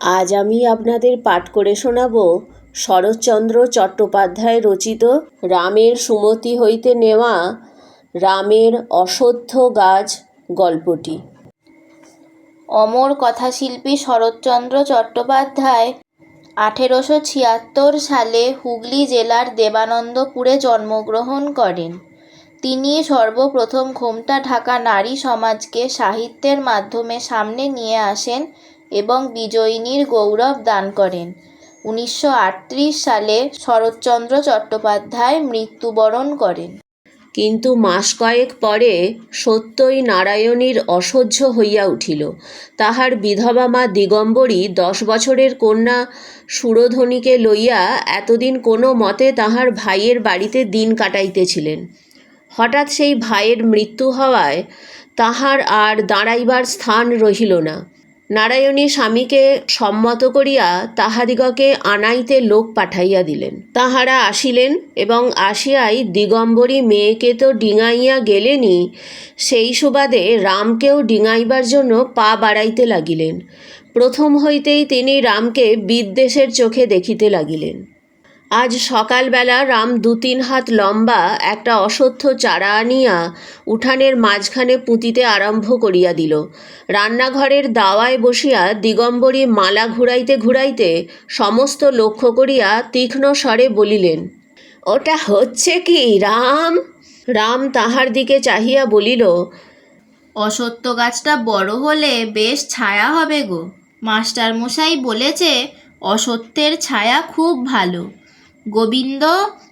আজ আমি আপনাদের পাঠ করে শোনাব শরৎচন্দ্র চট্টোপাধ্যায় রচিত রামের সুমতি হইতে নেওয়া রামের অশ্বত্থ গাছ গল্পটি। অমর কথাশিল্পী শরৎচন্দ্র চট্টোপাধ্যায় আঠেরোশো ছিয়াত্তর সালে হুগলি জেলার দেবানন্দপুরে জন্মগ্রহণ করেন। তিনি সর্বপ্রথম ঘোমটা ঢাকা নারী সমাজকে সাহিত্যের মাধ্যমে সামনে নিয়ে আসেন এবং বিজয়িনীর গৌরব দান করেন। উনিশশো আটত্রিশ সালে শরৎচন্দ্র চট্টোপাধ্যায় মৃত্যুবরণ করেন। কিন্তু মাস কয়েক পরে সত্যই নারায়ণীর অসহ্য হইয়া উঠিল। তাহার বিধবা মা দিগম্বরী দশ বছরের কন্যা সুরধনীকে লইয়া এতদিন কোনো মতে তাহার ভাইয়ের বাড়িতে দিন কাটাইতেছিলেন। হঠাৎ সেই ভাইয়ের মৃত্যু হওয়ায় তাহার আর দাঁড়াইবার স্থান রহিল না। নারায়ণী স্বামীকে সম্মত করিয়া তাহাদিগকে আনাইতে লোক পাঠাইয়া দিলেন। তাহারা আসিলেন এবং আসিয়াই দিগম্বরী মেয়েকে তো ডিঙাইয়া গেলেনি, সেই সুবাদে রামকেও ডিঙাইবার জন্য পা বাড়াইতে লাগিলেন। প্রথম হইতেই তিনি রামকে বিদ্বেষের চোখে দেখিতে লাগিলেন। আজ সকালবেলা রাম দু তিন হাত লম্বা একটা অশ্বত্থ চারা আনিয়া উঠানের মাঝখানে পুঁতিতে আরম্ভ করিয়া দিল। রান্নাঘরের দাওয়ায় বসিয়া দিগম্বরী মালা ঘুরাইতে ঘুরাইতে সমস্ত লক্ষ্য করিয়া তীক্ষ্ণ স্বরে বলিলেন, ওটা হচ্ছে কি, রাম? রাম তাহার দিকে চাহিয়া বলিল, অসত্য গাছটা বড় হলে বেশ ছায়া হবে গো। মাস্টার মশাই বলেছে, অসত্যের ছায়া খুব ভালো। গোবিন্দ,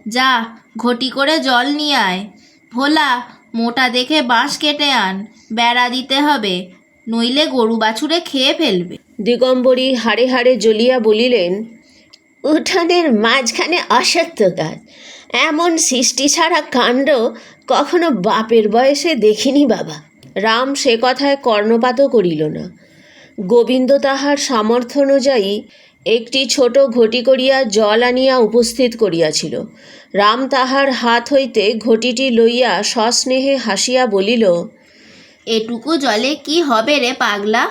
যা ঘটি করে জল নিয়ে আয়। ভোলা, মোটা দেখে বাঁশ কেটে আন, বেড়া দিতে হবে, নইলে গরু বাছুরে খেয়ে ফেলবে। দিগম্বরী হাড়ে হাড়ে জ্বলিয়া বলিলেন, উঠানের মাঝখানে অসত্য গাছ এমন সৃষ্টি ছাড়া কাণ্ড কখনো বাপের বয়সে দেখিনি বাবা। রাম সে কথায় কর্ণপাতও করিল না। গোবিন্দ তাহার সামর্থ্য অনুযায়ী একটি ছোট ঘটি করিয়া জল আনিয়া উপস্থিত করিয়াছিল। রাম তাহার হাত হইতে ঘটিটি লইয়া সস্নেহে হাসিয়া বলিল, এটুকু জলে কি হবে রে পাগলা?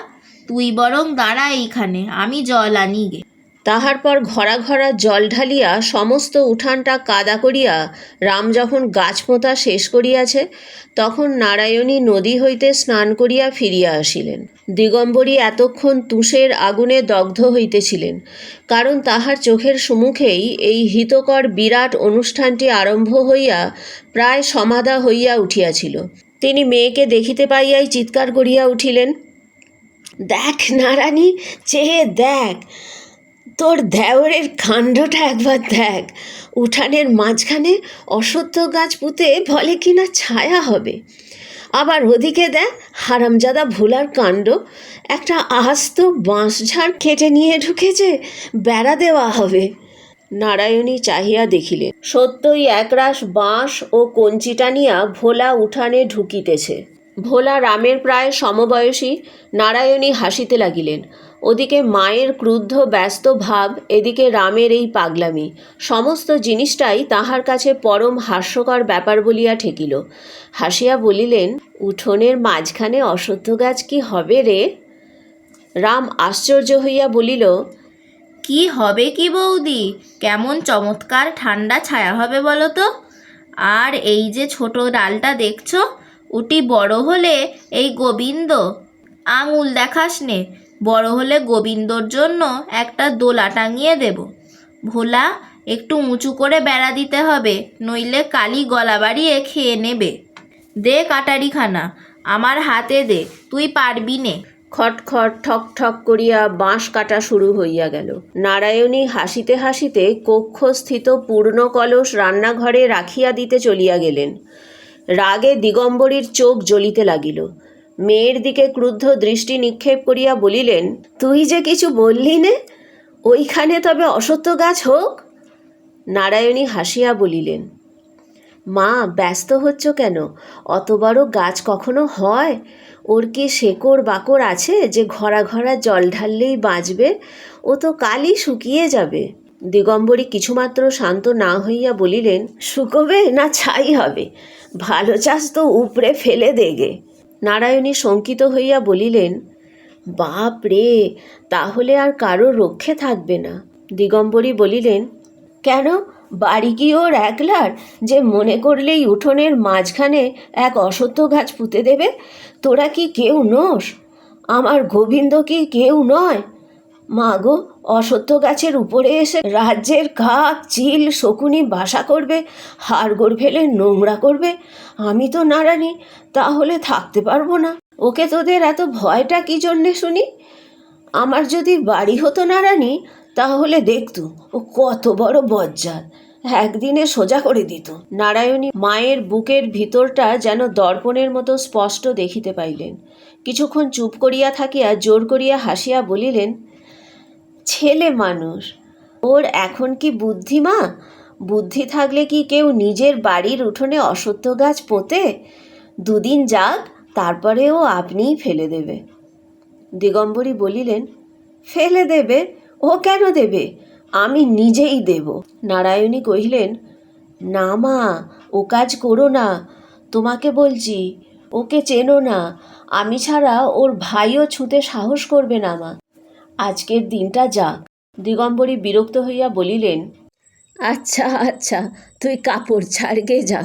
তুই বরং দাঁড়া এইখানে, আমি জল আনি গে। তাহার পর ঘরা ঘরা জল ঢালিয়া সমস্ত উঠানটা কাদা করিয়া রাম যখন গাছ পোঁতা শেষ করিয়াছে, তখন নারায়ণী নদী হইতে স্নান করিয়া ফিরিয়া আসিলেন। দিগম্বরী এতক্ষণ তুষের আগুনে দগ্ধ হইতেছিলেন, কারণ তাহার চোখের সম্মুখেই এই হিতকর বিরাট অনুষ্ঠানটি আরম্ভ হইয়া প্রায় সমাধা হইয়া উঠিয়াছিল। তিনি মেয়েকে দেখিতে পাইয়াই চিৎকার করিয়া উঠিলেন, দেখ নারানী চেয়ে দেখ তোর দেওরের কাণ্ডটা একবার দেখ। উঠানের মাঝখানে অসত্য গাছ পুঁতে বলে কিনা ছায়া হবে। আবার ওদিকে দেখ, হারামজাদা ভোলার কাণ্ড। একটা আস্ত বাঁশঝাড় কেটে নিয়ে ঢুকেছে, বেড়া দেওয়া হবে। নারায়ণী চাহিয়া দেখিলেন, সত্যই একরাশ বাঁশ ও কঞ্চি টানিয়া ভোলা উঠানে ঢুকিতেছে। ভোলা রামের প্রায় সমবয়সী নারায়ণী হাসিতে লাগিলেন। ওদিকে মায়ের ক্রুদ্ধ, ব্যস্ত ভাব, এদিকে রামের এই পাগলামি। সমস্ত জিনিসটাই তাহার কাছে পরম হাস্যকর ব্যাপার বলিয়া ঠেকিল। হাসিয়া বলিলেন, উঠোনের মাঝখানে অসত্য গাছ কি হবে রে? রাম আশ্চর্য হইয়া বলিল, কি হবে কি বৌদি? কেমন চমৎকার ঠান্ডা ছায়া হবে বলো তো? আর এই যে ছোট ডালটা দেখছ ওটি বড় হলে এই গোবিন্দ। আঙুল দেখাস নে, বড় হলে গোবিন্দর জন্য একটা দোলা টাঙিয়ে দেব। ভোলা, একটু উঁচু করে বেড়া দিতে হবে, নইলে কালি গলা বাড়িয়ে খেয়ে নেবে। দে কাটারিখানা, আমার হাতে দে, তুই পারবি নে। খট খট ঠক ঠক করিয়া বাঁশ কাটা শুরু হইয়া গেল। নারায়ণী হাসিতে হাসিতে কক্ষস্থিত পূর্ণ কলস রান্নাঘরে রাখিয়া দিতে চলিয়া গেলেন। রাগে দিগম্বরীর চোখ জ্বলিতে লাগিল। মেয়ের দিকে ক্রুদ্ধ দৃষ্টি নিক্ষেপ করিয়া বলিলেন, তুই যে কিছু বললি নে, ওইখানে তবে অসত্য গাছ হোক? নারায়ণী হাসিয়া বলিলেন, মা, ব্যস্ত হচ্ছ কেন? অত বড় গাছ কখনো হয়? ওর কি শেকড় বাকর আছে যে ঘরা ঘরা জল ঢাললেই বাঁচবে? ও তো কালই শুকিয়ে যাবে। দিগম্বরী কিছুমাত্র শান্ত না হইয়া বলিলেন, শুকোবে না ছাই হবে। ভালো চাষ তো উপড়ে ফেলে দেগে নারায়ণী শঙ্কিত হইয়া বলিলেন, বাপ রে, তাহলে আর কারও রক্ষে থাকবে না। দিগম্বরী বলিলেন, কেন? বাড়ি কি ওর একলার যে মনে করলেই উঠোনের মাঝখানে এক অসত্য গাছ পুঁতে দেবে, তোরা কি কেউ নোস? আমার গোবিন্দ কি কেউ নয়। মা গো অসত্য গাছের উপরে এসে রাজ্যের কাক, চিল, শকুনি বাসা করবে, হাড়গোড় ফেলে নোংরা করবে। আমি তো নারানি তাহলে থাকতে পারব না। ওকে তোদের এত ভয়টা কি জন্যে শুনি? আমার যদি বাড়ি হতো নারানি তাহলে দেখতু ও কত বড় বজ্জাত। একদিনে সোজা করে দিত। নারায়ণী মায়ের বুকের ভিতরটা যেন দর্পণের মতো স্পষ্ট দেখিতে পাইলেন। কিছুক্ষণ চুপ করিয়া থাকিয়া জোর করিয়া হাসিয়া বলিলেন ছেলে মানুষ। ওর এখন কি বুদ্ধি, মা? বুদ্ধি থাকলে কি কেউ নিজের বাড়ির উঠোনে অসত্য গাছ পোঁতে? দুদিন যাক তারপরে ও আপনিই ফেলে দেবে। দিগম্বরী বলিলেন, ফেলে দেবে? ও কেন দেবে? আমি নিজেই দেব। নারায়ণী কহিলেন, না, মা, ও কাজ করো না। তোমাকে বলছি, ওকে চেনো না। আমি ছাড়া ওর ভাইও ছুঁতে সাহস করবে না, মা। আজকের দিনটা যাক। দিগম্বরী বিরক্ত হইয়া বলিলেন আচ্ছা আচ্ছা তুই কাপড় ছাড়গে যা।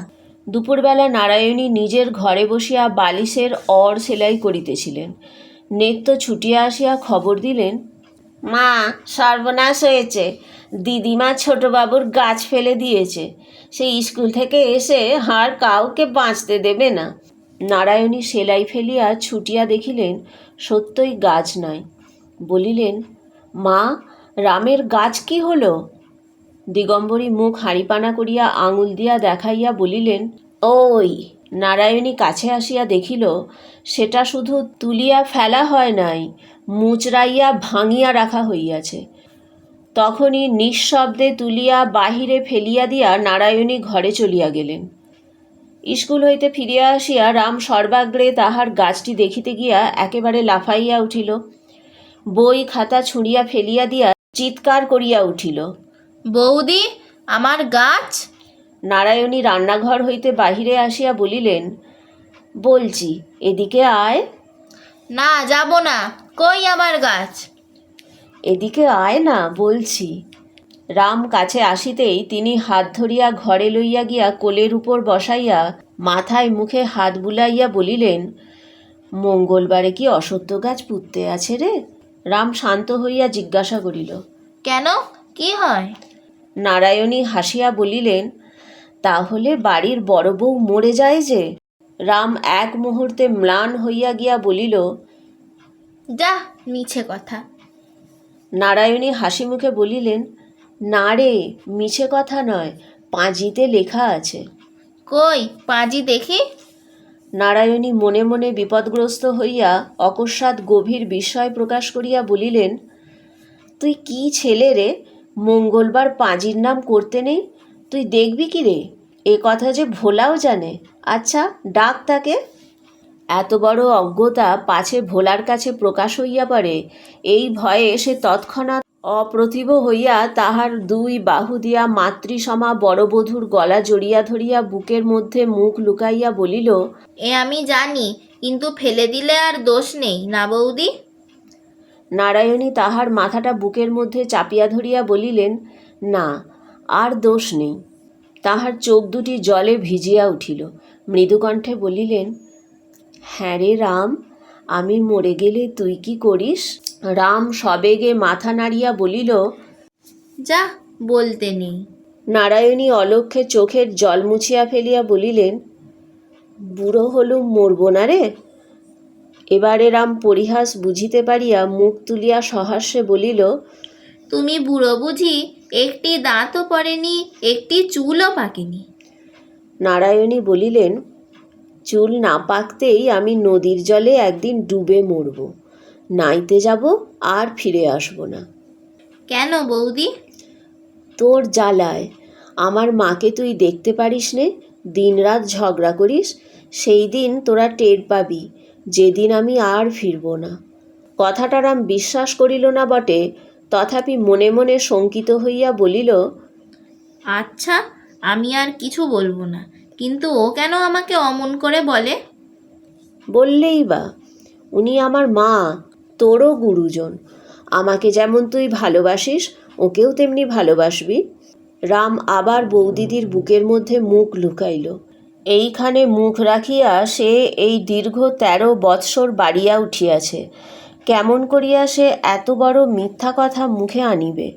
দুপুরবেলা নারায়ণী নিজের ঘরে বসিয়া বালিশের অর সেলাই করিতেছিলেন। নেত্য ছুটিয়া আসিয়া খবর দিলেন মা সর্বনাশ হয়েছে। দিদিমা ছোটবাবুর গাছ ফেলে দিয়েছে। সেই স্কুল থেকে এসে আর কাউকে বাঁচতে দেবে না। নারায়ণী সেলাই ফেলিয়া ছুটিয়া দেখিলেন সত্যই গাছ নয়। বলিলেন, মা, রামের গাছ কি হল? দিগম্বরী মুখ হাঁড়িপানা করিয়া আঙুল দিয়া দেখাইয়া বলিলেন, ওই, নারায়ণী কাছে আসিয়া দেখিল, সেটা শুধু তুলিয়া ফেলা হয় নাই, মুচড়াইয়া ভাঙিয়া রাখা হইয়াছে। তখনই নিঃশব্দে তুলিয়া বাহিরে ফেলিয়া দিয়া নারায়ণী ঘরে চলিয়া গেলেন। স্কুল হইতে ফিরিয়া আসিয়া রাম সর্বাগ্রে তাহার গাছটি দেখিতে গিয়া একেবারে লাফাইয়া উঠিল। বই খাতা ছুঁড়িয়া ফেলিয়া দিয়া চিৎকার করিয়া উঠিল। বৌদি আমার গাছ? নারায়ণী রান্নাঘর হইতে বাহিরে আসিয়া বলিলেন বলছি এদিকে আয়। না যাব না কই আমার গাছ? এদিকে আয় না বলছি। রাম কাছে আসিতেই তিনি হাত ধরিয়া ঘরে লইয়া গিয়া কোলের উপর বসাইয়া মাথায় মুখে হাত বুলাইয়া বলিলেন মঙ্গলবারে কি অসত্য গাছ পুঁততে আছে রে? রাম শান্ত হইয়া জিজ্ঞাসা করিল কেন? কি হয়? নারায়ণী হাসিয়া বলিলেন তাহলে বাড়ির বড় বউ মরে যায় যে? রাম এক মুহূর্তে ম্লান হইয়া গিয়া বলিল যা মিছে কথা। নারায়ণী হাসি মুখে বলিলেন না রে মিছে কথা নয় পাঁজিতে লেখা আছে। কই পাঁজি দেখি? নারায়ণী মনে মনে বিপদগ্রস্ত হইয়া অকস্মাৎ গভীর বিস্ময় প্রকাশ করিয়া বলিলেন, তুই কি ছেলে রে? মঙ্গলবার পাঁজির নাম করতে নেই? তুই দেখবি কি রে? এ কথা যে ভোলাও জানে। আচ্ছা ডাক তাকে। এত বড় অজ্ঞতা পাছে ভোলার কাছে প্রকাশ হইয়া পড়ে। এই ভয়ে সে তৎক্ষণাৎ অপ্রতিভ হইয়া তাহার দুই বাহু দিয়া মাতৃসমা বড়বধূর গলা জড়িয়া ধরিয়া বুকের মধ্যে মুখ লুকাইয়া বলিল এ আমি জানি কিন্তু ফেলে দিলে আর দোষ নেই না বৌদি? নারায়ণী তাহার মাথাটা বুকের মধ্যে চাপিয়া ধরিয়া বলিলেন না আর দোষ নেই। তাহার চোখ দুটি জলে ভিজিয়া উঠিল। মৃদুকণ্ঠে বলিলেন হ্যাঁ রে রাম আমি মরে গেলে তুই কি করিস? রাম সবেগে মাথা নাড়িয়া বলিল যা বলতে নেই। নারায়ণী অলক্ষে চোখের জল মুছিয়া ফেলিয়া বলিলেন বুড়ো হলুম মরব না রে? এবারে রাম পরিহাস বুঝিতে পারিয়া মুখ তুলিয়া সহাস্যে বলিল তুমি বুড়ো বুঝি একটি দাঁতও পড়েনি একটি চুলও পাকেনি। নারায়ণী বলিলেন চুল না পাকতেই আমি নদীর জলে একদিন ডুবে মরব। নাইতে যাব আর ফিরে আসব না। কেন বৌদি? তোর জ্বালায়। আমার মাকে তুই দেখতে পারিস নে দিনরাত ঝগড়া করিস সেই দিন তোরা টের পাবি যেদিন আমি আর ফিরব না। কথাটা রাম বিশ্বাস করিল না বটে তথাপি মনে মনে শঙ্কিত হইয়া বলিল আচ্ছা আমি আর কিছু বলব না কিন্তু ও কেন আমাকে অমন করে বলে? বললেই বা উনি আমার মা তোরও গুরুজন। আমাকে যেমন তুই ভালোবাসিস, ওকেও তেমনি ভালোবাসবি। রাম আবার বৌদিদির বুকের মধ্যে মুখ লুকাইল। এইখানে মুখ রাখিয়া সে এই দীর্ঘ তেরো বৎসর বাড়িয়া উঠিয়াছে। কেমন করিয়া সে এত বড় মিথ্যা কথা মুখে আনিবে?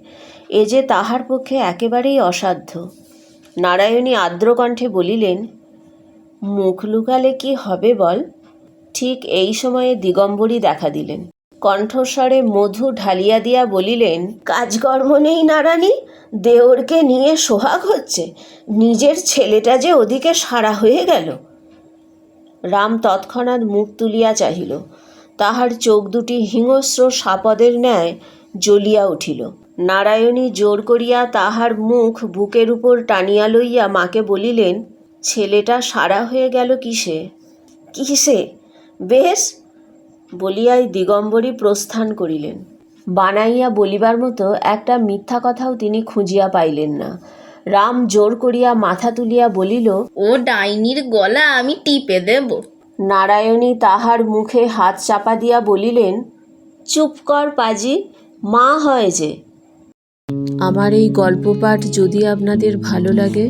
এ যে তাহার পক্ষে একেবারেই অসাধ্য। নারায়ণী আর্দ্রকণ্ঠে বলিলেন, মুখ লুকালে কি হবে বল? ঠিক এই সময়ে দিগম্বরী দেখা দিলেন। কণ্ঠস্বরে মধু ঢালিয়া দিয়া বলিলেন, কাজকর্ম নেই নারানী, দেওরকে নিয়ে সোহাগ হচ্ছে। নিজের ছেলেটা যে ওদিকে সারা হয়ে গেল রাম তৎক্ষণাৎ মুখ তুলিয়া চাহিল। তাহার চোখ দুটি হিংস্র সাপদের ন্যায় জ্বলিয়া উঠিল। নারায়ণী জোর করিয়া তাহার মুখ বুকের উপর টানিয়া লইয়া মাকে বলিলেন, ছেলেটা সারা হয়ে গেল কিসে? কিসে? বেশ বলিয়াই দিগম্বরী প্রস্থান করিলেন। বানাইয়া বলিবার মতো একটা মিথ্যা কথাও তিনি খুঁজিয়া পাইলেন না। রাম জোর করিয়া মাথা তুলিয়া বলিল ও ডাইনির গলা আমি টিপে দেব। নারায়ণী তাহার মুখে হাত চাপা দিয়া বলিলেন চুপ কর পাজি মা হয় যে। আমার এই গল্প পাঠ যদি আপনাদের ভালো লাগে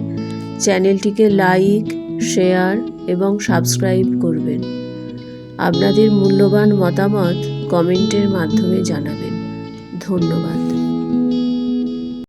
চ্যানেলটিকে লাইক শেয়ার এবং সাবস্ক্রাইব করবেন। আপনাদের মূল্যবান মতামত কমেন্টের মাধ্যমে জানাবেন। ধন্যবাদ।